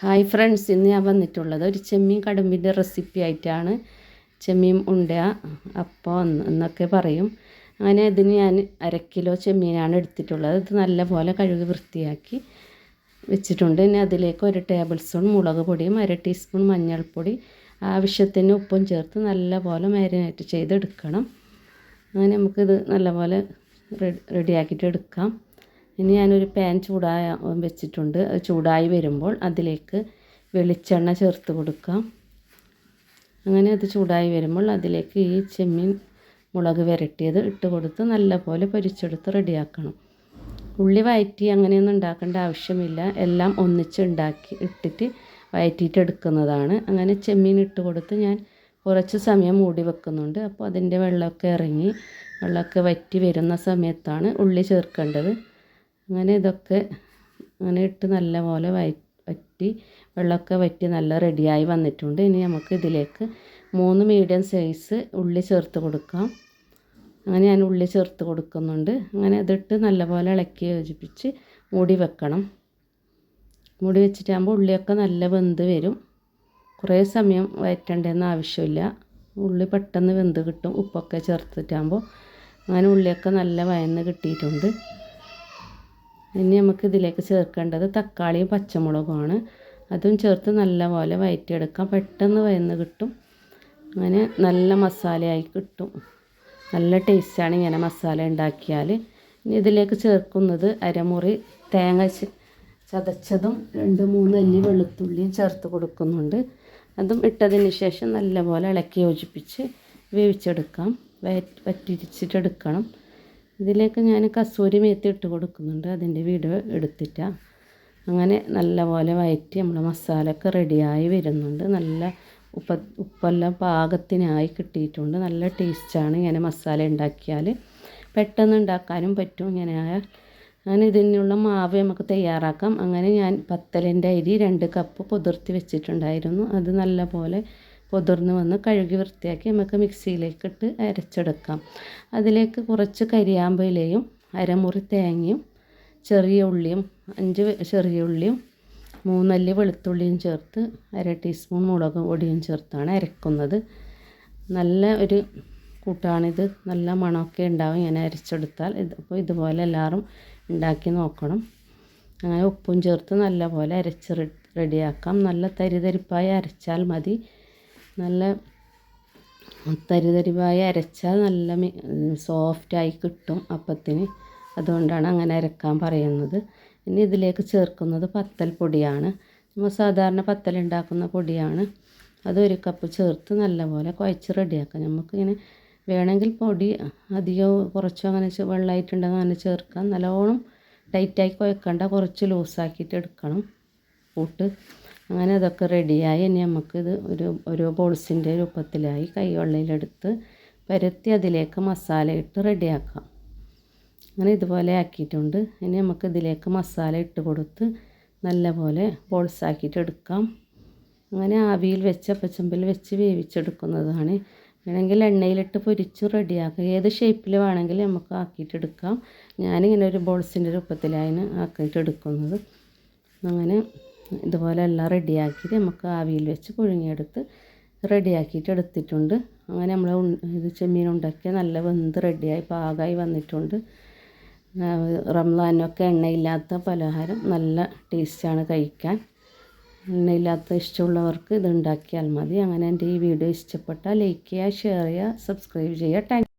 Hi friends ഇന്ന് ഞാൻ വന്നിട്ടുള്ളത് ഒരു ചെമ്മീൻ കടുമ്പിന്റെ റെസിപ്പി ആയിട്ടാണ്. ചെമ്മീൻ ഉണ്ട അപ്പോൾ എന്നൊക്കെ പറയും. അങ്ങനെ ഇതിന് ഞാൻ അര കിലോ ചെമ്മീനാണ് എടുത്തിട്ടുള്ളത്. ഇത് നല്ലപോലെ കഴുകി വൃത്തിയാക്കി വെച്ചിട്ടുണ്ട്. ഇനി അതിലേക്ക് ഒരു ടേബിൾ സ്പൂൺ മുളക് പൊടിയും അര ടീസ്പൂൺ മഞ്ഞൾപ്പൊടി ആവശ്യത്തിന് ഉപ്പും ചേർത്ത് നല്ലപോലെ മാരിനേറ്റ് ചെയ്തെടുക്കണം. അങ്ങനെ നമുക്കിത് നല്ലപോലെ റെഡിയാക്കിയിട്ട് എടുക്കാം ഇനി ഞാനൊരു പാൻ ചൂടായ വെച്ചിട്ടുണ്ട്. അത് ചൂടായി വരുമ്പോൾ അതിലേക്ക് വെളിച്ചെണ്ണ ചേർത്ത് കൊടുക്കാം. അങ്ങനെ അത് ചൂടായി വരുമ്പോൾ അതിലേക്ക് ഈ ചെമ്മീൻ മുളക് വരട്ടിയത് ഇട്ട് കൊടുത്ത് നല്ലപോലെ പൊരിച്ചെടുത്ത് റെഡിയാക്കണം. ഉള്ളി വയറ്റി അങ്ങനെയൊന്നും ഉണ്ടാക്കേണ്ട ആവശ്യമില്ല. എല്ലാം ഒന്നിച്ച് ഉണ്ടാക്കി ഇട്ടിട്ട് വയറ്റിയിട്ട് എടുക്കുന്നതാണ്. അങ്ങനെ ചെമ്മീൻ ഇട്ട് കൊടുത്ത് ഞാൻ കുറച്ച് സമയം മൂടി വെക്കുന്നുണ്ട്. അപ്പോൾ അതിന്റെ വെള്ളമൊക്കെ ഇറങ്ങി വെള്ളമൊക്കെ വറ്റി വരുന്ന സമയത്താണ് ഉള്ളി ചേർക്കേണ്ടത്. അങ്ങനെ ഇതൊക്കെ അങ്ങനെ ഇട്ട് നല്ല നല്ലപോലെ വറ്റി വെള്ളമൊക്കെ വറ്റി നല്ല റെഡിയായി വന്നിട്ടുണ്ട്. ഇനി നമുക്ക് ഇതിലേക്ക് മൂന്ന് മീഡിയം സൈസ് ഉള്ളി ചേർത്ത് കൊടുക്കാം. അങ്ങനെ ഞാൻ ഉള്ളി ചേർത്ത് കൊടുക്കുന്നുണ്ട്. അങ്ങനെ അതിട്ട് നല്ലപോലെ ഇളക്കി യോജിപ്പിച്ച് മൂടി വെക്കണം. മൂടി വെച്ചിട്ടാകുമ്പോൾ ഉള്ളിയൊക്കെ നല്ല വെന്ത് വരും. കുറേ സമയം വയറ്റേണ്ടതെന്ന് ആവശ്യമില്ല. ഉള്ളി പെട്ടെന്ന് വെന്ത് കിട്ടും. ഉപ്പൊക്കെ ചേർത്തിട്ടാകുമ്പോൾ. അങ്ങനെ ഉള്ളിയൊക്കെ നല്ല വയന്ന് കിട്ടിയിട്ടുണ്ട്. ഇനി നമുക്ക് ഇതിലേക്ക് ചേർക്കേണ്ടത് തക്കാളിയും പച്ചമുളകുമാണ്. അതും ചേർത്ത് നല്ലപോലെ വയറ്റിയെടുക്കാം. പെട്ടെന്ന് വയന്ന് കിട്ടും. അങ്ങനെ നല്ല മസാലയായി കിട്ടും. നല്ല ടേസ്റ്റാണ് ഇങ്ങനെ മസാല ഉണ്ടാക്കിയാൽ ഇനി ഇതിലേക്ക് ചേർക്കുന്നത് അരമുറി തേങ്ങ ചതച്ചതും രണ്ട് മൂന്ന് അല്ലി വെളുത്തുള്ളിയും ചേർത്ത് കൊടുക്കുന്നുണ്ട്. അതും ഇട്ടതിന് ശേഷം നല്ലപോലെ ഇളക്കി യോജിപ്പിച്ച് വേവിച്ചെടുക്കാം. വറ്റിച്ചിട്ടെടുക്കണം ഇതിലേക്ക് ഞാൻ കസൂരി മേത്തി ഇട്ട് കൊടുക്കുന്നുണ്ട്. അതിന്റെ വീഡിയോ എടുത്തിട്ടാണ് അങ്ങനെ നല്ലപോലെ വയറ്റി നമ്മുടെ മസാലയൊക്കെ റെഡിയായി വരുന്നുണ്ട്. നല്ല ഉപ്പ ഉപ്പെല്ലാം പാകത്തിനായി കിട്ടിയിട്ടുണ്ട്. നല്ല ടേസ്റ്റാണ് ഇങ്ങനെ മസാല ഉണ്ടാക്കിയാൽ. പെട്ടെന്ന് ഉണ്ടാക്കാനും പറ്റും ഇങ്ങനെ അങ്ങനെ ഇതിനുള്ള മാവ് നമുക്ക് തയ്യാറാക്കാം. അങ്ങനെ ഞാൻ പത്തലിന്റെ അരി രണ്ട് കപ്പ് പുതിർത്തി വെച്ചിട്ടുണ്ടായിരുന്നു. അത് നല്ലപോലെ പൊതിർന്ന് വന്ന് കഴുകി വൃത്തിയാക്കി നമുക്ക് മിക്സിയിലേക്ക് ഇട്ട് അരച്ചെടുക്കാം. അതിലേക്ക് കുറച്ച് കരിയാമ്പയിലയും അരമുറി തേങ്ങയും ചെറിയ ഉള്ളിയും അഞ്ച് ചെറിയ ഉള്ളിയും മൂന്നല്ലി വെളുത്തുള്ളിയും ചേർത്ത് അര ടീസ്പൂൺ മുളക് പൊടിയും ചേർത്താണ് അരക്കുന്നത്. നല്ല ഒരു കൂട്ടാണിത്. നല്ല മണമൊക്കെ ഉണ്ടാവും ഇങ്ങനെ അരച്ചെടുത്താൽ. ഇത് അപ്പോൾ ഇതുപോലെ എല്ലാവരും ഉണ്ടാക്കി നോക്കണം. അങ്ങനെ ഉപ്പും ചേർത്ത് നല്ലപോലെ അരച്ച് റെഡിയാക്കാം. നല്ല തരിതരിപ്പായി അരച്ചാൽ മതി. നല്ല തരിതരിവായി അരച്ചാൽ നല്ല സോഫ്റ്റായി കിട്ടും അപ്പത്തിന്. അതുകൊണ്ടാണ് അങ്ങനെ അരക്കാൻ പറയുന്നത്. ഇനി ഇതിലേക്ക് ചേർക്കുന്നത് പത്തൽ പൊടിയാണ്. നമ്മൾ സാധാരണ പത്തൽ ഉണ്ടാക്കുന്ന പൊടിയാണ്. അതൊരു കപ്പ് ചേർത്ത് നല്ലപോലെ കുഴച്ച് റെഡിയാക്കാം. നമുക്കിങ്ങനെ വേണമെങ്കിൽ പൊടി അധികം കുറച്ചോ അങ്ങനെ വെള്ളമായിട്ടുണ്ടെങ്കിൽ അങ്ങനെ ചേർക്കാം. നല്ലോണം ടൈറ്റായി കുഴക്കണ്ട. കുറച്ച് ലൂസാക്കിയിട്ട് എടുക്കണം. കൂട്ട് അങ്ങനെ അതൊക്കെ റെഡിയായി. ഇനി നമുക്കിത് ഒരു ഓരോ ബോൾസിന്റെ രൂപത്തിലായി കൈവെള്ളയിലെടുത്ത് പരത്തി അതിലേക്ക് മസാല ഇട്ട് റെഡിയാക്കാം. അങ്ങനെ ഇതുപോലെ ആക്കിയിട്ടുണ്ട്. ഇനി നമുക്ക് ഇതിലേക്ക് മസാല ഇട്ട് കൊടുത്ത് നല്ലപോലെ ബോൾസ് ആക്കിയിട്ട് എടുക്കാം. അങ്ങനെ ആവിയിൽ വെച്ച് അപ്പച്ചമ്പിൽ വെച്ച് വേവിച്ചെടുക്കുന്നതാണ്. വേണമെങ്കിൽ എണ്ണയിലിട്ട് പൊരിച്ച് റെഡിയാക്കുക ഏത് ഷേപ്പിൽ വേണമെങ്കിൽ നമുക്ക് ആക്കിയിട്ടെടുക്കാം ഞാനിങ്ങനെ ഒരു ബോൾസിന്റെ രൂപത്തിലാണ് ആക്കിയിട്ടെടുക്കുന്നത് അങ്ങനെ ഇതുപോലെ എല്ലാം റെഡിയാക്കിയിട്ട് നമുക്ക് ആവിയിൽ വെച്ച് പുഴുങ്ങിയെടുത്ത് റെഡിയാക്കിയിട്ട് എടുത്തിട്ടുണ്ട്. അങ്ങനെ നമ്മൾ ഇത് ചെമ്മീൻ ഉണ്ടാക്കിയ നല്ല വെന്ത് റെഡിയായി പാകമായി വന്നിട്ടുണ്ട്. റംസാനൊക്കെ എണ്ണയില്ലാത്ത പലഹാരം നല്ല ടേസ്റ്റാണ് കഴിക്കാൻ. എണ്ണയില്ലാത്ത ഇഷ്ടമുള്ളവർക്ക് ഇത് ഉണ്ടാക്കിയാൽ മതി. അങ്ങനെ എന്റെ ഈ വീഡിയോ ഇഷ്ടപ്പെട്ടാൽ ലൈക്ക് ചെയ്യുക ഷെയർ ചെയ്യുക സബ്സ്ക്രൈബ് ചെയ്യുക. താങ്ക്